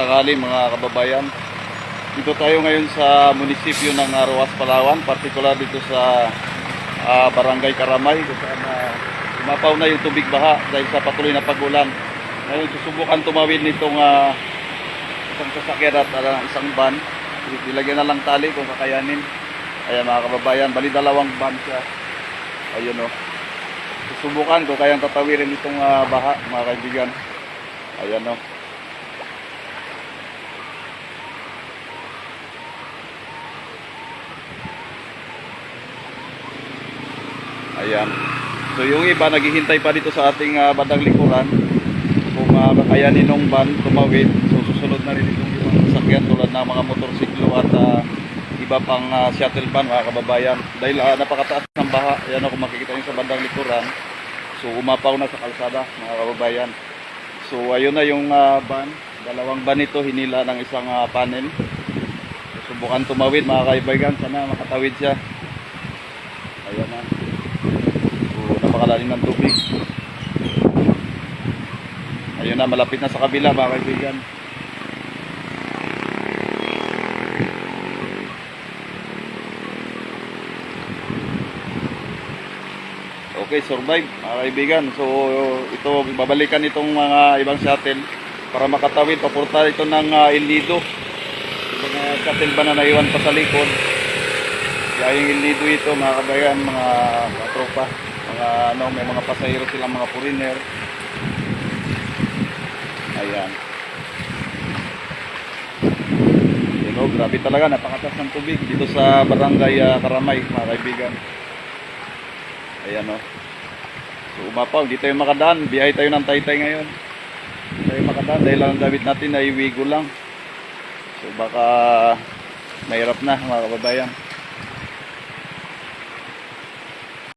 Sakali mga kababayan, dito tayo ngayon sa munisipyo ng uh, Roas, Palawan, partikular dito sa ah, Barangay Karamay, kung saan umapaw na yung tubig baha dahil sa patuloy na pagulan. Ngayon susubukan tumawid nitong ah, isang sasakyan at ah, isang van. Ilagyan na lang tali kung kakayanin. Ayan mga kababayan, bali dalawang van siya. Ayun o. Susubukan kung kayang tatawirin itong ah, baha mga kaibigan. Ayan o. Ayan. So yung iba naghihintay pa dito sa ating uh, bandang likuran kung uh, kakayanin ng van tumawid. So susunod na rin itong ibang sasakyan tulad ng mga motorsiklo at ah, iba pang ah, shuttle van mga kababayan. Dahil ah, napakataas ng baha, ayan ako makikita nyo sa bandang likuran. So umapaw na sa kalsada mga kababayan. So ayun na yung ah, van. Dalawang van ito hinila ng isang ah, panel. Subukan tumawid mga kaibigan. Sana makatawid siya. Ayan na. Napakalalim ng tubig. Ayun na, malapit na sa kabila mga kaibigan. Okay, survive mga kaibigan. So, ito, babalikan itong mga ibang shuttle para makatawid. Papunta ito ng uh, El Nido. Mga shuttle ba na naiwan pa sa likod. Kaya yung El ito, mga kabayan, mga tropa. Mga, ano, may mga pasahero silang mga foreigner. Ayan. Know, grabe talaga, napakatas ng tubig dito sa barangay ah, Karamay, mga kaibigan. Ayan o. So umapaw, di tayo makadaan. Biyahe tayo ng taytay ngayon. Di tayo makadaan dahil ang gamit natin ay wigo lang. So baka mahirap na mga kababayan.